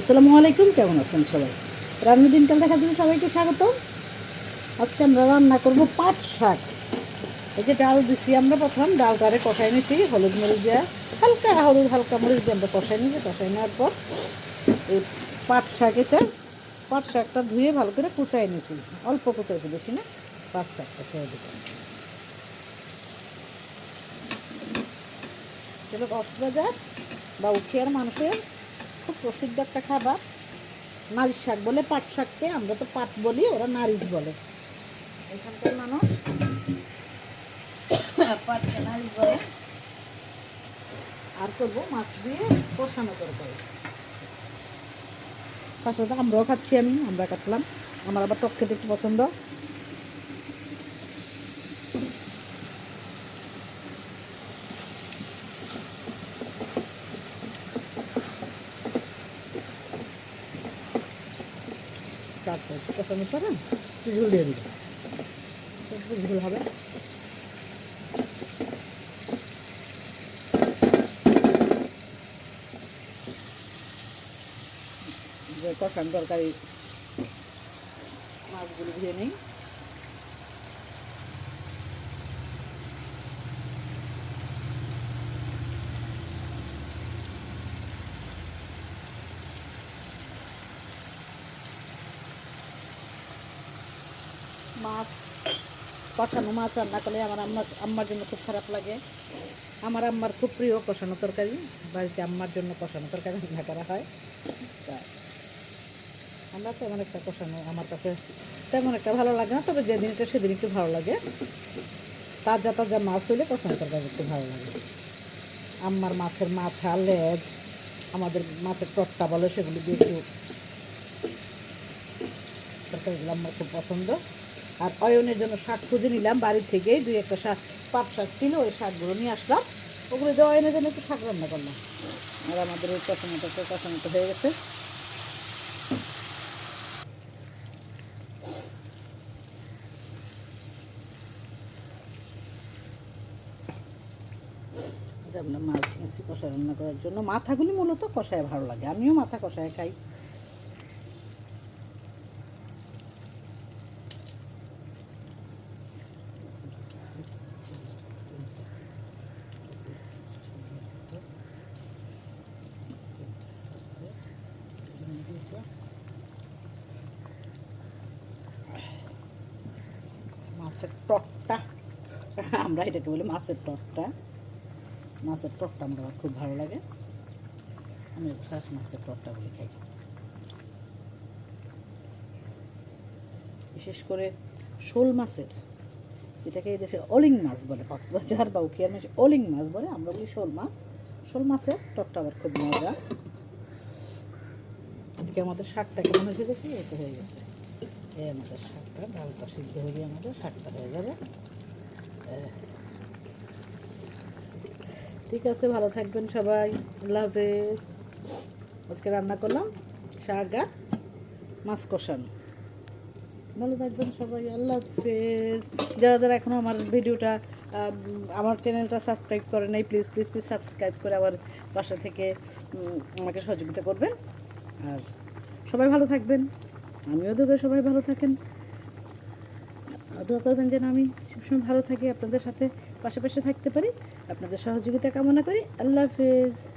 আসসালামু আলাইকুম, কেমন আছেন সবাই? রান্নার দিনকাল দেখার জন্য সবাইকে স্বাগত। আজকে আমরা রান্না করব পাট শাক। এই যে ডাল দিচ্ছি আমরা প্রথম ডালটারে কষাই নিচ্ছি হলুদ মরিচ দিয়ে। হালকা হলুদ, হালকা মরিচ দিয়ে আমরা কষাই নিচ্ছি কষাই নেওয়ার পর এই পাট শাক এটা, পাট শাকটা ধুয়ে ভালো করে কুচাই নিয়েছি অল্প কুচাইছি বেশি না, পাট শাকটা সেরে দিতাম এগুলো কক্সবাজার বা উখিয়ার মানুষের খুব প্রসিদ্ধ একটা খাবার। নারিশ শাক বলে, পাট শাককে আমরা তো পাট বলি, ওরা নারিশ বলে। এখানকার মানুষ পাটকে নারিশ বলে। আর করব মাছ দিয়ে কষানো তরকারি। তার সাথে আমরাও খাচ্ছি আমি আমরা কাটলাম। আমার আবার টক খেতে একটু পছন্দ। তারপর কষানোর করেন ঝুল দিয়ে দিবে। একটু ঝুল হবে। কষান তরকারি? মাছগুলো ধুয়ে নেই। মাছ, কষানো মাছ রান্না করলে আমার আম্মা আম্মার জন্য খুব খারাপ লাগে। আমার আম্মার খুব প্রিয় কষানো তরকারি। বাড়িতে আম্মার জন্য কষানো তরকারি রান্না করা হয়। আমরা তেমন একটা কষানো আমার কাছে তেমন একটা ভালো লাগে না, তবে যেদিন এটা সেদিন একটু ভালো লাগে। তাজা তাজা মাছ হইলে কষানো তরকারি একটু ভালো লাগে। আম্মার মাছের মাথা, লেজ, আমাদের মাছের টট্টা বলে সেগুলো দিয়ে একটু তরকারিগুলো আমার খুব পছন্দ। আর অয়নের জন্য শাক খুঁজে নিলাম বাড়ি থেকে। দুই একটা শাক, পাট শাক ছিল, ওই শাকগুলো নিয়ে আসলাম। ওগুলো দিয়ে অয়নের জন্য একটু শাক রান্না করলাম। আর আমাদের ওই কষানোটা কষানোটা হয়ে গেছে। আমরা মাছ নিয়েছি কষা রান্না করার জন্য। মাথাগুলি মূলত কষায় ভালো লাগে। আমিও মাথা কষায় খাই। মাছের টকটা আমরা এটাকে বলি মাছের টকটা মাছের টকটা আমার খুব ভালো লাগে। আমি ফার্স্ট মাছের টকটা বলে, খাই। বিশেষ করে শোল মাছের, যেটাকে এই দেশে অলিং মাছ বলে, কক্সবাজার বা উকিয়ার মাছ, অলিং মাছ বলে, আমরা বলি শোল মাছ। শোল মাছের টকটা আবার খুব মজা। এদিকে আমাদের শাকটা কেমন হয়েছে দেখি? এতে হয়ে গেছে। এই আমাদের শাকটা সিদ্ধ হয়ে গিয়ে আমাদের শাকটা হয়ে যাবে। ঠিক আছে, ভালো থাকবেন সবাই। আল্লাহ আজকে রান্না করলাম শাক আর মাছ কষানো। ভালো থাকবেন সবাই, আল্লাহ হাফেজ। যারা যারা এখনও আমার ভিডিওটা আমার চ্যানেলটা সাবস্ক্রাইব করে নাই প্লিজ প্লিজ প্লিজ সাবস্ক্রাইব করে আমার বাসা থেকে আমাকে সহযোগিতা করবেন। আর সবাই ভালো থাকবেন। আমিও করি সবাই ভালো থাকেন। দোয়া করবেন যেন আমি সবসময় ভালো থাকি, আপনাদের সাথে পাশাপাশি থাকতে পারি। আপনাদের সহযোগিতা কামনা করি। আল্লাহ হাফেজ।